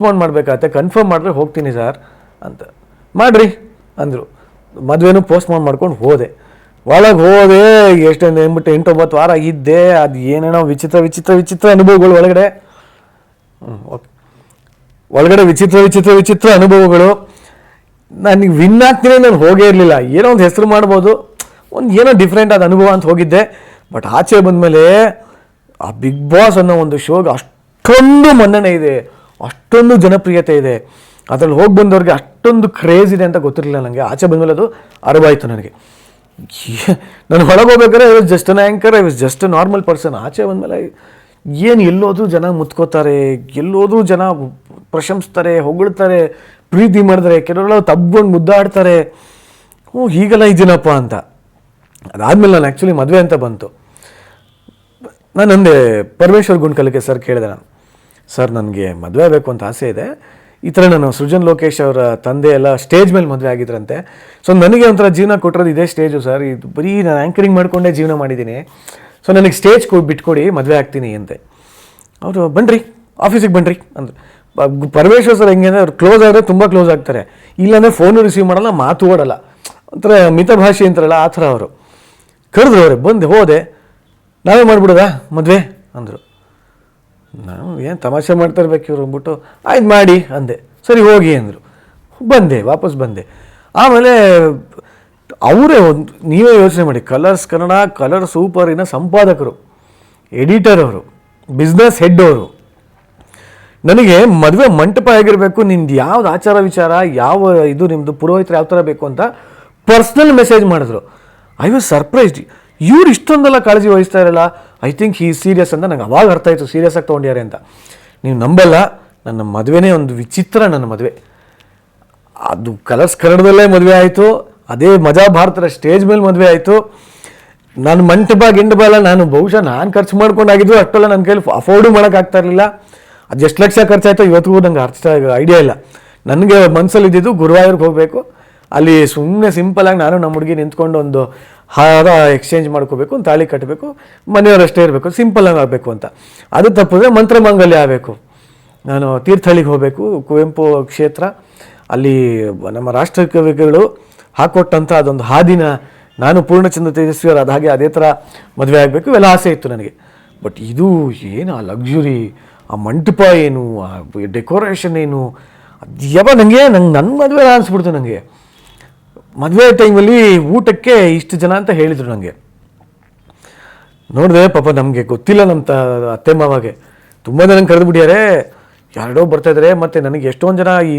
Phone ಮಾಡಬೇಕಾಗತ್ತೆ confirm ಮಾಡಿದ್ರೆ ಹೋಗ್ತೀನಿ ಸರ್ ಅಂತ. ಮಾಡಿರಿ ಅಂದರು. ಮದುವೆನೂ ಪೋಸ್ಟ್ಪೋನ್ ಮಾಡ್ಕೊಂಡು ಹೋದೆ. ಒಳಗೆ ಹೋದೆ ಎಷ್ಟೊಂದು ಎಂಬಿಟ್ಟು ಎಂಟೊಂಬತ್ತು ವಾರ ಇದ್ದೆ, ಅದು ಏನೇನೋ ವಿಚಿತ್ರ ವಿಚಿತ್ರ ವಿಚಿತ್ರ ಅನುಭವಗಳು ಒಳಗಡೆ. ಓಕೆ. ಒಳಗಡೆ ವಿಚಿತ್ರ ವಿಚಿತ್ರ ವಿಚಿತ್ರ ಅನುಭವಗಳು. ನನಗೆ ವಿನ್ ಆಗ್ತೀನಿ ನಾನು ಹೋಗೇ ಇರಲಿಲ್ಲ. ಏನೋ ಒಂದು ಹೆಸರು ಮಾಡ್ಬೋದು. ಒಂದು ಏನೋ ಡಿಫ್ರೆಂಟ್ ಆದ ಅನುಭವ ಅಂತ ಹೋಗಿದ್ದೆ. ಬಟ್ ಆಚೆ ಬಂದಮೇಲೆ ಆ ಬಿಗ್ ಬಾಸ್ ಅನ್ನೋ ಒಂದು ಶೋಗೆ ಅಷ್ಟೊಂದು ಮನ್ನಣೆ ಇದೆ. ಅಷ್ಟೊಂದು ಜನಪ್ರಿಯತೆ ಇದೆ. ಅದ್ರಲ್ಲಿ ಹೋಗಿ ಬಂದವ್ರಿಗೆ ಅಷ್ಟೊಂದು ಕ್ರೇಜ್ ಇದೆ ಅಂತ ಗೊತ್ತಿರಲಿಲ್ಲ ನನಗೆ ಆಚೆ ಬಂದಮೇಲೆ ಅದು ಅರಿವಾಯಿತು ನನಗೆ. ನಾನು ಹೊರಗೆ ಹೋಗ್ಬೇಕಾದ್ರೆ I was just an anchor I was just a normal person ಆಚೆ ಬಂದಮೇಲೆ ಏನು ಎಲ್ಲೋದ್ರೂ ಜನ ಮುತ್ಕೋತಾರೆ, ಎಲ್ಲೋದ್ರೂ ಜನ ಪ್ರಶಂಸ್ತಾರೆ, ಹೊಗಳ್ತಾರೆ, ಪ್ರೀತಿ ಮಾಡಿದ್ರೆ, ಕೆಲವರೆಲ್ಲ ತಬ್ಕೊಂಡು ಮುದ್ದಾಡ್ತಾರೆ. ಓ ಹೀಗೆಲ್ಲ ಇದ್ದೀನಪ್ಪ ಅಂತ. ಅದಾದಮೇಲೆ ನಾನು ಆ್ಯಕ್ಚುಲಿ ಮದುವೆ ಅಂತ ಬಂತು. ನಾನು ಅಂದೆ ಪರಮೇಶ್ವರ್ ಗುಣಕಲಿಕೆ ಸರ್ ಕೇಳಿದೆ ನಾನು. ಸರ್, ನನಗೆ ಮದುವೆ ಆಗಬೇಕು ಅಂತ ಆಸೆ ಇದೆ. ಈ ಥರ ನಾನು ಸೃಜನ್ ಲೋಕೇಶ್ ಅವರ ತಂದೆ ಎಲ್ಲ ಸ್ಟೇಜ್ ಮೇಲೆ ಮದುವೆ ಆಗಿದ್ರಂತೆ. ಸೊ ನನಗೆ ಒಂಥರ ಜೀವನ ಕೊಟ್ಟಿರೋದು ಇದೇ ಸ್ಟೇಜು ಸರ್. ಇದು ಬರೀ ನಾನು ಆ್ಯಂಕರಿಂಗ್ ಮಾಡಿಕೊಂಡೇ ಜೀವನ ಮಾಡಿದ್ದೀನಿ. ಸೊ ನನಗೆ ಸ್ಟೇಜ್ ಕೊ ಬಿಟ್ಕೊಡಿ, ಮದುವೆ ಆಗ್ತೀನಿ ಅಂತೆ. ಅವರು ಬನ್ನಿರಿ ಆಫೀಸಿಗೆ ಬನ್ನಿರಿ ಅಂದರು. ಪರಮೇಶ್ವರ್ ಸರ್ ಹೆಂಗೆ ಅಂದರೆ ಅವ್ರು ಕ್ಲೋಸ್ ಆದರೆ ತುಂಬ ಕ್ಲೋಸ್ ಆಗ್ತಾರೆ. ಇಲ್ಲಾಂದರೆ ಫೋನು ರಿಸೀವ್ ಮಾಡಲ್ಲ, ಮಾತು ಓಡಲ್ಲ. ಒಂಥರ ಮಿತಭಾಷೆ ಅಂತಾರಲ್ಲ, ಆ ಥರ ಅವರು. ಕರೆದ್ರು ಅವ್ರೆ, ಬಂದು, ಹೋದೆ. ನಾವೇ ಮಾಡಿಬಿಡೋದಾ ಮದುವೆ? ಅಂದರು. ನಾವು ಏನು ತಮಾಷೆ ಮಾಡ್ತಾ ಇರ್ಬೇಕು ಇವ್ರು ಅಂದ್ಬಿಟ್ಟು, ಆಯ್ತು ಮಾಡಿ ಅಂದೆ. ಸರಿ, ಹೋಗಿ ಅಂದರು. ಬಂದೆ, ವಾಪಸ್ ಬಂದೆ. ಆಮೇಲೆ ಅವರೇ ಒಂದು, ನೀವೇ ಯೋಚನೆ ಮಾಡಿ, ಕಲರ್ಸ್ ಕನ್ನಡ, ಕಲರ್ ಸೂಪರಿನ ಸಂಪಾದಕರು, ಎಡಿಟರ್ ಅವರು, ಬಿಸ್ನೆಸ್ ಹೆಡ್ ಅವರು. ನನಗೆ ಮದುವೆ ಮಂಟಪ ಆಗಿರಬೇಕು ನಿಮ್ದು ಯಾವ್ದು ಆಚಾರ ವಿಚಾರ, ಯಾವ ಇದು ನಿಮ್ಮದು ಪುರೋಹಿತರು ಯಾವ ಥರ ಬೇಕು ಅಂತ ಪರ್ಸ್ನಲ್ ಮೆಸೇಜ್ ಮಾಡಿದ್ರು. ಐ ವಾಸ್ ಸರ್ಪ್ರೈಸ್ಡ್ ಇವ್ರು ಇಷ್ಟೊಂದೆಲ್ಲ ಕಾಳಜಿ ವಹಿಸ್ತಾ ಇರಲ್ಲ. ಐ ಥಿಂಕ್ ಈ ಸೀರಿಯಸ್ ಅಂತ ನಂಗೆ ಅವಾಗ ಅರ್ಥ ಆಯಿತು. ಸೀರಿಯಸ್ ಆಗಿ ತೊಗೊಂಡ್ಯಾರೆ ಅಂತ. ನೀವು ನಂಬಲ್ಲ. ನನ್ನ ಮದುವೆನೇ ಒಂದು ವಿಚಿತ್ರ ನನ್ನ ಮದುವೆ. ಅದು ಕಲರ್ಸ್ ಕನ್ನಡದಲ್ಲೇ ಮದುವೆ ಆಯಿತು. ಅದೇ ಮಜಾ ಭಾರತದ ಸ್ಟೇಜ್ ಮೇಲೆ ಮದುವೆ ಆಯಿತು. ನಾನು ಮಂಟಪ ಗಿಂಡಪ ಎಲ್ಲ ನಾನು ಬಹುಶಃ ನಾನು ಖರ್ಚು ಮಾಡ್ಕೊಂಡಾಗಿದ್ದು ಅಷ್ಟೆಲ್ಲ ನನ್ನ ಕೈಲಿ ಅಫೋರ್ಡು ಆಗ್ತಾ ಇರಲಿಲ್ಲ. ಅದು ಎಷ್ಟು ಲಕ್ಷ ಖರ್ಚಾಯ್ತು ಇವತ್ತಿಗೂ ನಂಗೆ ಅರ್ಥ ಐಡಿಯಾ ಇಲ್ಲ. ನನಗೆ ಮನಸ್ಸಲ್ಲಿ ಇದ್ದಿದ್ದು ಗುರುವಾಯೂರ್ಗೆ ಹೋಗಬೇಕು. ಅಲ್ಲಿ ಸುಮ್ಮನೆ ಸಿಂಪಲಾಗಿ ನಾನು ನಮ್ಮ ಹುಡುಗಿ ನಿಂತ್ಕೊಂಡು ಒಂದು ಹಾರ ಎಕ್ಸ್ಚೇಂಜ್ ಮಾಡ್ಕೋಬೇಕು, ತಾಳಿ ಕಟ್ಟಬೇಕು ಮನೆಯವರಷ್ಟೇ ಇರಬೇಕು ಸಿಂಪಲ್ ಆಗಬೇಕು ಅಂತ. ಅದು ತಪ್ಪಿದ್ರೆ ಮಂತ್ರಮಾಂಗಲ್ಯ ಆಗಬೇಕು. ನಾನು ತೀರ್ಥಹಳ್ಳಿಗೆ ಹೋಗಬೇಕು, ಕುವೆಂಪು ಕ್ಷೇತ್ರ. ಅಲ್ಲಿ ನಮ್ಮ ರಾಷ್ಟ್ರ ಕವಿಗಳು ಹಾಕೊಟ್ಟಂಥ ಅದೊಂದು ಹಾದಿನ ನಾನು ಪೂರ್ಣಚಂದ್ರ ತೇಜಸ್ವಿ ಅದು ಹಾಗೆ ಅದೇ ಥರ ಮದುವೆ ಆಗಬೇಕು, ಇವೆಲ್ಲ ಆಸೆ ಇತ್ತು ನನಗೆ. ಬಟ್ ಇದು ಏನು ಆ ಲಕ್ಸುರಿ ಆ ಮಂಟಪ ಏನು, ಆ ಡೆಕೋರೇಷನ್ ಏನು ಅದು ನನಗೆ ನಂಗೆ ನನ್ನ ಮದುವೆ ಅನಿಸ್ಬಿಡ್ತು ನನಗೆ ಮದುವೆ ಟೈಮಲ್ಲಿ ಊಟಕ್ಕೆ ಇಷ್ಟು ಜನ ಅಂತ ಹೇಳಿದರು ನನಗೆ ನೋಡಿದೆ ಪಾಪ ನಮಗೆ ಗೊತ್ತಿಲ್ಲ ನಮ್ಮ ತ, ಅತ್ತೆ ಮಾವಾಗೆ. ತುಂಬ ಜನ ಕರೆದು ಬಿಟ್ಟಿದ್ದಾರೆ ಯಾರೋ ಬರ್ತಾ ಇದ್ದಾರೆ ಮತ್ತು ನನಗೆ ಎಷ್ಟೊಂದು ಜನ ಈ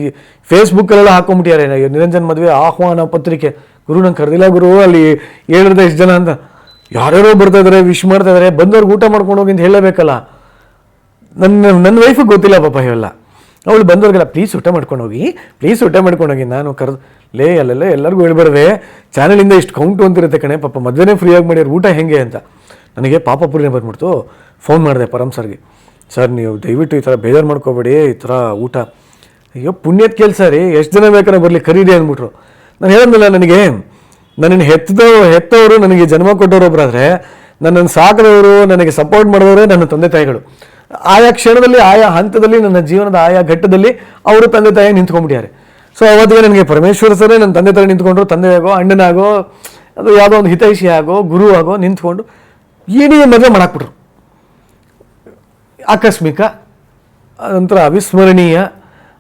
ಫೇಸ್ಬುಕ್ಕಲ್ಲೆಲ್ಲ ಹಾಕೊಂಡ್ಬಿಟ್ಟಿದ್ದಾರೆ ನಿರಂಜನ್ ಮದುವೆ ಆಹ್ವಾನ ಪತ್ರಿಕೆ. ಗುರು, ನಂಗೆ ಕರೆದಿಲ್ಲ ಗುರು, ಅಲ್ಲಿ ಹೇಳಿದ್ರೆ ಎಷ್ಟು ಜನ ಅಂತ. ಯಾರ್ಯಾರೋ ಬರ್ತಾ ಇದ್ದಾರೆ ವಿಶ್ ಮಾಡ್ತಾ ಇದ್ದಾರೆ ಬಂದವ್ರಿಗೆ ಊಟ ಮಾಡ್ಕೊಂಡು ಹೋಗಿ ಅಂತ ಹೇಳಬೇಕಲ್ಲ ನನ್ನ ನನ್ನ ವೈಫಿಗೆ ಗೊತ್ತಿಲ್ಲ ಪಾಪ ಇವೆಲ್ಲ. ಅವಳು ಬಂದವ್ರಿಗೆಲ್ಲ ಪ್ಲೀಸ್ ಊಟ ಮಾಡ್ಕೊಂಡು ಹೋಗಿ ಪ್ಲೀಸ್ ಊಟ ಮಾಡ್ಕೊಂಡು ಹೋಗಿ, ನಾನು ಕರೆದು ಲೇ, ಅಲ್ಲೆಲ್ಲ ಎಲ್ಲರಿಗೂ ಹೇಳ್ಬಾರ್ದೆ ಚಾನಲಿಂದ ಇಷ್ಟು ಕೌಂಟು ಅಂತಿರುತ್ತೆ ಕಣೆ, ಪಾಪ ಮದುವೆನೇ ಫ್ರೀಯಾಗಿ ಮಾಡ್ಯಾರ ಊಟ ಹೆಂಗೆ ಅಂತ. ನನಗೆ ಪಾಪ ಪುರಿನೇ ಬಂದ್ಬಿಡ್ತು ಫೋನ್ ಮಾಡಿದೆ ಪರಮ್ ಸರ್ಗೆ. ಸರ್, ನೀವು ದಯವಿಟ್ಟು ಈ ಥರ ಬೇಜಾರು ಮಾಡ್ಕೋಬೇಡಿ, ಈ ಥರ ಊಟ. ಅಯ್ಯೋ, ಪುಣ್ಯದ ಕೆಲಸ ರೀ ಎಷ್ಟು ಜನ ಬೇಕಾದ್ರೆ ಬರಲಿ ಖರೀದಿ ಅಂದ್ಬಿಟ್ರು. ನಾನು ಹೇಳಿದ್ನಲ್ಲ ನನಗೆ, ನನ್ನನ್ನು ಹೆತ್ತದ, ಹೆತ್ತವರು ನನಗೆ ಜನ್ಮ ಕೊಟ್ಟವರು ಒಬ್ಬರಾದ್ರೆ ನನ್ನನ್ನು ಸಾಕಿದವರು, ನನಗೆ ಸಪೋರ್ಟ್ ಮಾಡಿದವರೇ ನನ್ನ ತಂದೆ ತಾಯಿಗಳು. ಆಯಾ ಕ್ಷಣದಲ್ಲಿ, ಆಯಾ ಹಂತದಲ್ಲಿ, ನನ್ನ ಜೀವನದ ಆಯಾ ಘಟ್ಟದಲ್ಲಿ ಅವರು ತಂದೆ ತಾಯಿ ನಿಂತ್ಕೊಂಡ್ಬಿಟ್ಟಿದ್ದಾರೆ ಸೊ ಅವತ್ತಿಗೆ ನನಗೆ ಪರಮೇಶ್ವರ ಸರೇ, ನನ್ನ ತಂದೆ ತಾಯಿ ನಿಂತ್ಕೊಂಡ್ರು ತಂದೆ ಆಗೋ ಅಣ್ಣನಾಗೋ, ಅದು ಯಾವುದೋ ಒಂದು ಹಿತೈಷಿ ಆಗೋ, ಗುರು ಆಗೋ, ನಿಂತ್ಕೊಂಡು ಏನೇ ಮದುವೆ ಮಾಡಾಕ್ಬಿಟ್ರು. ಆಕಸ್ಮಿಕ ಅದಂತರ ಅವಿಸ್ಮರಣೀಯ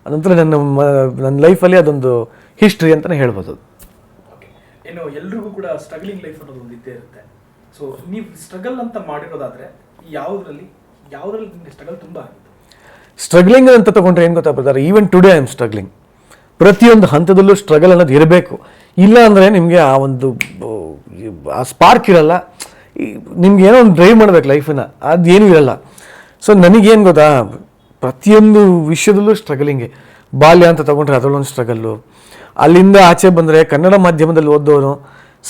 ಅದಂತರ ನನ್ನ ನನ್ನ ಲೈಫಲ್ಲಿ ಅದೊಂದು ಹಿಸ್ಟ್ರಿ ಅಂತಲೇ ಹೇಳ್ಬೋದು ಇನ್ನು ಎಲ್ರಿಗೂ ಕೂಡ ಸ್ಟ್ರಗ್ಲಿಂಗ್ ಲೈಫ್ ಅನ್ನೋದು ಒಂದು ಇದ್ದೇ ಇರುತ್ತೆ. ಸೊ ನೀವು ಸ್ಟ್ರಗಲ್ ಅಂತ ಮಾಡಿರೋದಾದ್ರೆ ಯಾವುದ್ರಲ್ಲಿ ಯಾವುದ್ರಲ್ಲಿ ನಿಮಗೆ ಸ್ಟ್ರಗಲ್ ತುಂಬ ಸ್ಟ್ರಗಲಿಂಗ್ ಸ್ಟ್ರಗ್ಲಿಂಗ್ ಅಂತ ತಗೊಂಡ್ರೆ ಏನು ಗೊತ್ತಾ brother even today I am struggling ಪ್ರತಿಯೊಂದು ಹಂತದಲ್ಲೂ ಸ್ಟ್ರಗಲ್ ಅನ್ನೋದು ಇರಬೇಕು. ಇಲ್ಲ ಅಂದರೆ ನಿಮಗೆ ಆ ಒಂದು ಆ ಸ್ಪಾರ್ಕ್ ಇರಲ್ಲ. ನಿಮ್ಗೆ ಏನೋ ಒಂದು ಡ್ರೈವ್ ಮಾಡ್ಬೇಕು ಲೈಫನ್ನ ಅದೇನು ಇರಲ್ಲ. ಸೊ ನನಗೇನು ಗೊತ್ತಾ? ಪ್ರತಿಯೊಂದು ವಿಷಯದಲ್ಲೂ ಸ್ಟ್ರಗಲಿಂಗೆ ಬಾಲ್ಯ ಅಂತ ತಗೊಂಡ್ರೆ ಅದರಲ್ಲೊಂದು ಸ್ಟ್ರಗಲ್ಲು ಅಲ್ಲಿಂದ ಆಚೆ ಬಂದರೆ ಕನ್ನಡ ಮಾಧ್ಯಮದಲ್ಲಿ ಓದೋನು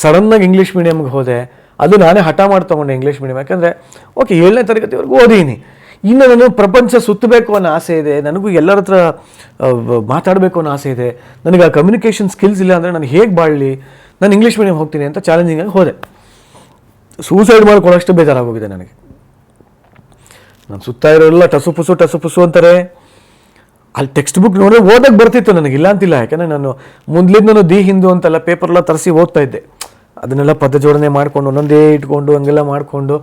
ಸಡನ್ನಾಗಿ ಇಂಗ್ಲೀಷ್ ಮೀಡಿಯಮ್ಗೆ ಹೋದೆ. ಅದು ನಾನೇ ಹಠ ಮಾಡಿ ತೊಗೊಂಡೆ ಇಂಗ್ಲೀಷ್ ಮೀಡಿಯಮ್ ಯಾಕಂದರೆ ಓಕೆ ಏಳನೇ ತರಗತಿವರೆಗೂ ಓದೀನಿ. ಇನ್ನು ನಾನು ಪ್ರಪಂಚ ಸುತ್ತಬೇಕು ಅನ್ನೋ ಆಸೆ ಇದೆ. ನನಗೂ ಎಲ್ಲರ ಹತ್ರ ಮಾತಾಡಬೇಕು ಅನ್ನೋ ಆಸೆ ಇದೆ. ನನಗೆ ಆ ಕಮ್ಯುನಿಕೇಷನ್ ಸ್ಕಿಲ್ಸ್ ಇಲ್ಲ ಅಂದರೆ ನಾನು ಹೇಗೆ ಬಾಳಲಿ? ನಾನು ಇಂಗ್ಲೀಷ್ ಮೀಡಿಯಮ್ ಹೋಗ್ತೀನಿ ಅಂತ ಚಾಲೆಂಜಿಂಗಾಗಿ ಹೋದೆ. ಸೂಸೈಡ್ ಮಾಡ್ಕೊಳ್ಳೋಷ್ಟು ಬೇಜಾರಾಗೋಗಿದೆ ನನಗೆ. ನಾನು ಸುತ್ತ ಇರೋರೆಲ್ಲ ಟಸು ಪುಸು ಟಸು ಪುಸು ಅಂತಾರೆ. ಅಲ್ಲಿ ಟೆಕ್ಸ್ಟ್ ಬುಕ್ ನೋಡಿದ್ರೆ ಓದಕ್ಕೆ ಬರ್ತಿತ್ತು ನನಗೆ. ಇಲ್ಲ ಅಂತಿಲ್ಲ. ಯಾಕಂದರೆ ನಾನು ಮೊದಲಿಂದ ದಿ ಹಿಂದೂ ಅಂತೆಲ್ಲ ಪೇಪರ್ಲ್ಲ ತರಿಸಿ ಓದ್ತಾ ಇದ್ದೆ. ಅದನ್ನೆಲ್ಲ ಪದ ಜೋಡಣೆ ಮಾಡಿಕೊಂಡು ಒಂದೊಂದೇ ಇಟ್ಕೊಂಡು ಹಂಗೆಲ್ಲ ಮಾಡಿಕೊಂಡು.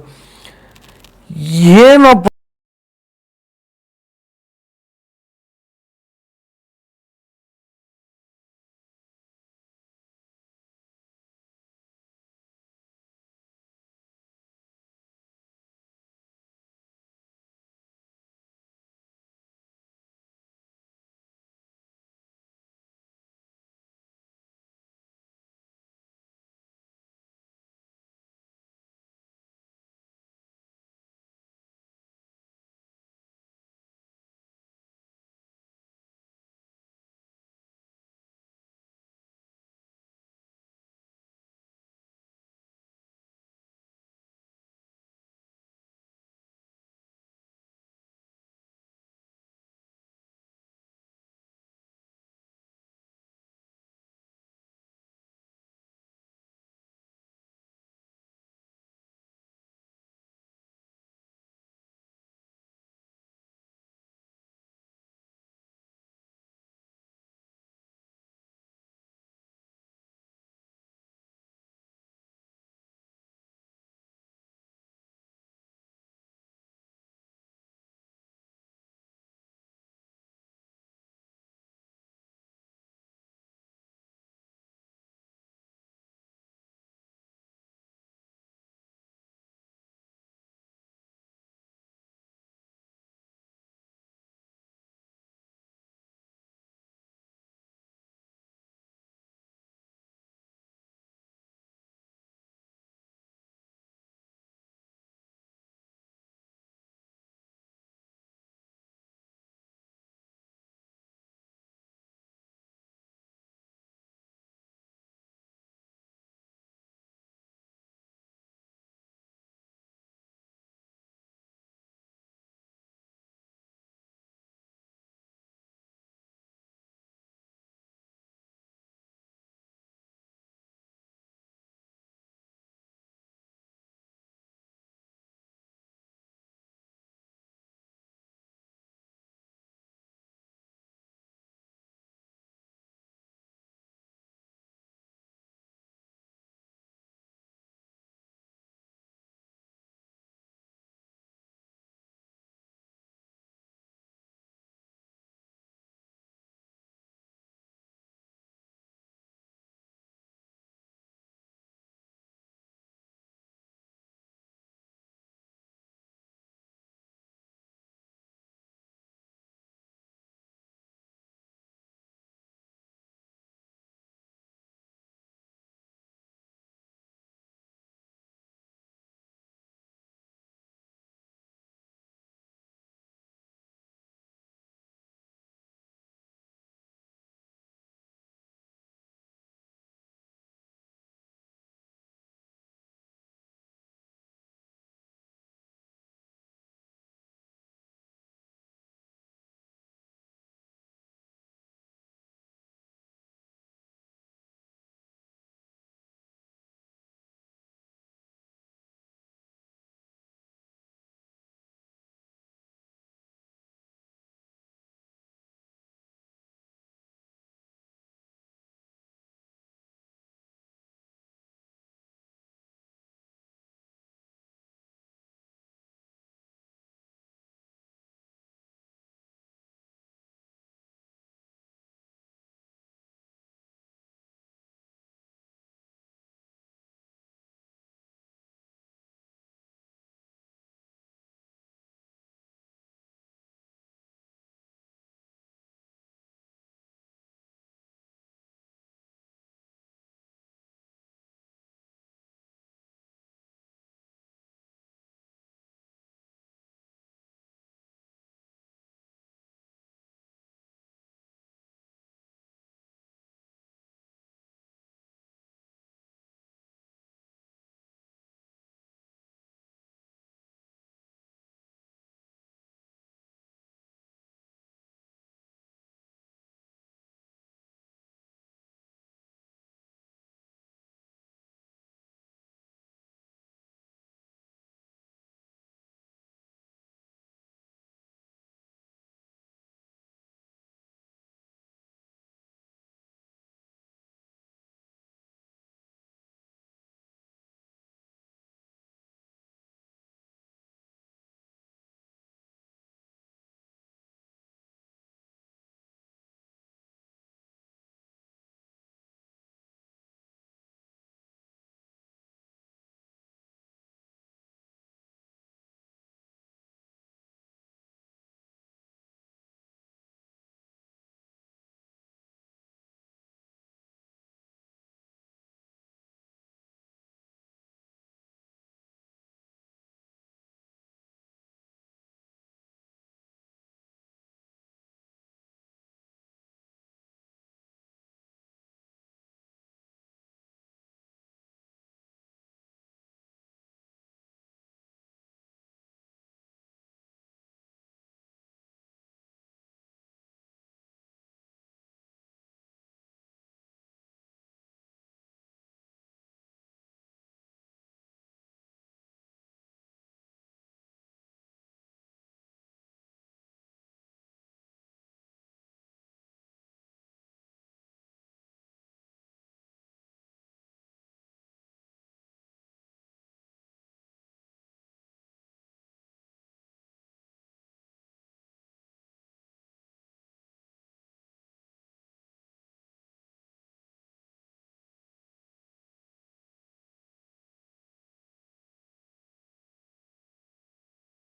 ಏನಪ್ಪ